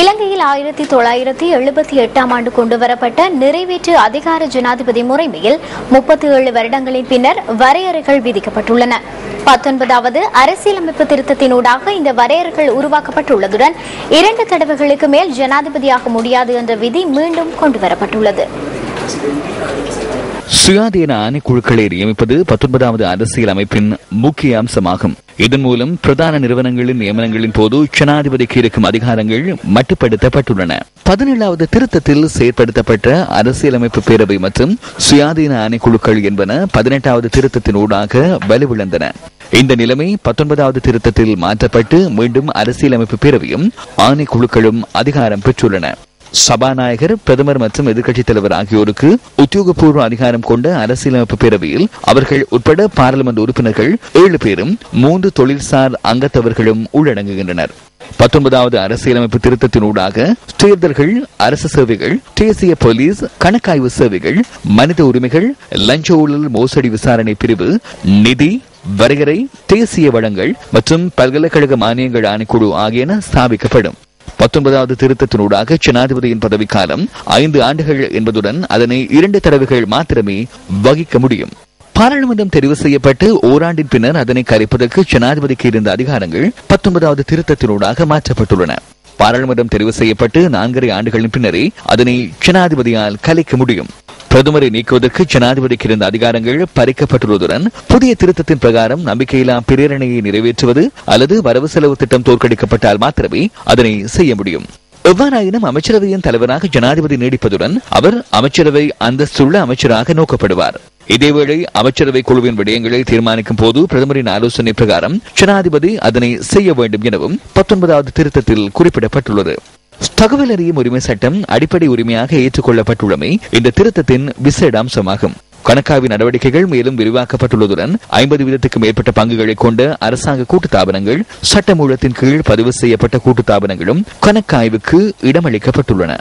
இலங்கையில் ஆயிரத்தி தொள்ளாயிரத்தி எழுபத்தி எட்டாம் ஆண்டு கொண்டுவரப்பட்ட நிறைவேற்று அதிகார ஜனாதிபதி முறைமையில் முப்பத்தி ஏழு வருடங்களின் பின்னர் வரையறைகள் விதிக்கப்பட்டுள்ளன. பத்தொன்பதாவது அரசியலமைப்பு திருத்தத்தினூடாக இந்த வரையறைகள் உருவாக்கப்பட்டுள்ளதுடன் இரண்டு தடவைகளுக்கு மேல் ஜனாதிபதியாக முடியாது என்ற விதி மீண்டும் கொண்டுவரப்பட்டுள்ளது. சுயாதீன ஆணைக்குழுக்களை நியமிப்பது பத்தொன்பதாவது அரசியல் அமைப்பின் முக்கிய அம்சமாகும். இதன் மூலம் பிரதான நிறுவனங்களின் நியமனங்களின் போது ஜனாதிபதிக்கு இருக்கும் அதிகாரங்கள் மட்டுப்படுத்தப்பட்டுள்ளன. பதினேழாவது திருத்தத்தில் செயற்படுத்தப்பட்ட அரசியலமைப்பு பேரவை மற்றும் சுயாதீன ஆணைக்குழுக்கள் என்பன பதினெட்டாவது திருத்தத்தின் ஊடாக வலுவிழந்தன. இந்த நிலைமை பத்தொன்பதாவது திருத்தத்தில் மாற்றப்பட்டு மீண்டும் அரசியலமைப்பு பேரவையும் ஆணைக்குழுக்களும் அதிகாரம் பெற்றுள்ளன. சபாநாயகர் பிரதமர் மற்றும் எதிர்க்கட்சித் தலைவர் ஆகியோருக்கு உத்தியோகபூர்வ அதிகாரம் கொண்ட அரசியலமைப்பு பேரவையில் அவர்கள் உட்பட பாராளுமன்ற உறுப்பினர்கள் ஏழு பேரும் மூன்று தொழில்சார் அங்கத்தவர்களும் உள்ளடங்குகின்றனர். பத்தொன்பதாவது அரசியலமைப்பு திருத்தத்தினூடாக தேர்தல்கள் அரசு சேவைகள் தேசிய போலீஸ் கணக்காய்வு சேவைகள் மனித உரிமைகள் லஞ்ச ஊழல் மோசடி விசாரணை பிரிவு நிதி வரையறை தேசிய வளங்கள் மற்றும் பல்கலைக்கழக மானியங்கள் ஆணைக்குழு ஆகியன ஸ்தாபிக்கப்படும். பத்தொன்பதாவது திருத்தத்தினூடாக ஜனாதிபதியின் பதவிக்காலம் ஐந்து ஆண்டுகள் என்பதுடன் அதனை இரண்டு தடவைகள் மாத்திரமே வகிக்க முடியும். பாராளுமன்றம் தெரிவு செய்யப்பட்டு ஓராண்டின் பின்னர் அதனை கரைப்பதற்கு ஜனாதிபதிக்கு இருந்த அதிகாரங்கள் பத்தொன்பதாவது திருத்தத்தினூடாக மாற்றப்பட்டுள்ளன. பாராளுமன்றம் தெரிவு செய்யப்பட்டு நான்கரை ஆண்டுகளின் பின்னரே அதனை ஜனாதிபதியால் கலைக்க முடியும். பிரதமரை நீக்குவதற்கு ஜனாதிபதிக்கு இருந்த அதிகாரங்கள் பறிக்கப்பட்டுள்ளதுடன் புதிய திருத்தத்தின் பிரகாரம் நம்பிக்கையில்லா பிரேரணையை நிறைவேற்றுவது அல்லது வரவு செலவு திட்டம் தோற்கடிக்கப்பட்டால் மாத்திரமே அதனை செய்ய முடியும். எவ்வாறாயினும் அமைச்சரவையின் தலைவராக ஜனாதிபதி நீடிப்பதுடன் அவர் அமைச்சரவை அந்தஸ்துள்ள அமைச்சராக நோக்கப்படுவார். இதேவேளை அமைச்சரவை குழுவின் விடயங்களை தீர்மானிக்கும் போது பிரதமரின் ஆலோசனை பிரகாரம் ஜனாதிபதி அதனை செய்ய வேண்டும் எனவும் பத்தொன்பதாவது திருத்தத்தில் குறிப்பிடப்பட்டுள்ளது. தகவல் அறியும் உரிமை சட்டம் அடிப்படை உரிமையாக ஏற்றுக்கொள்ளப்பட்டுள்ளமை இந்த திருத்தத்தின் விசேட அம்சமாகும் கணக்காவின் நடவடிக்கைகள் மேலும் விரிவாக்கப்பட்டுள்ளதுடன் ஐம்பது வீதத்துக்கு மேற்பட்ட பங்குகளை கொண்ட அரசாங்க கூட்டுத்தாபனங்கள் சட்டமூலத்தின் கீழ் பதிவு செய்யப்பட்ட கூட்டுத்தாபனங்களும் கணக்காய்வுக்கு இடமளிக்கப்பட்டுள்ளன.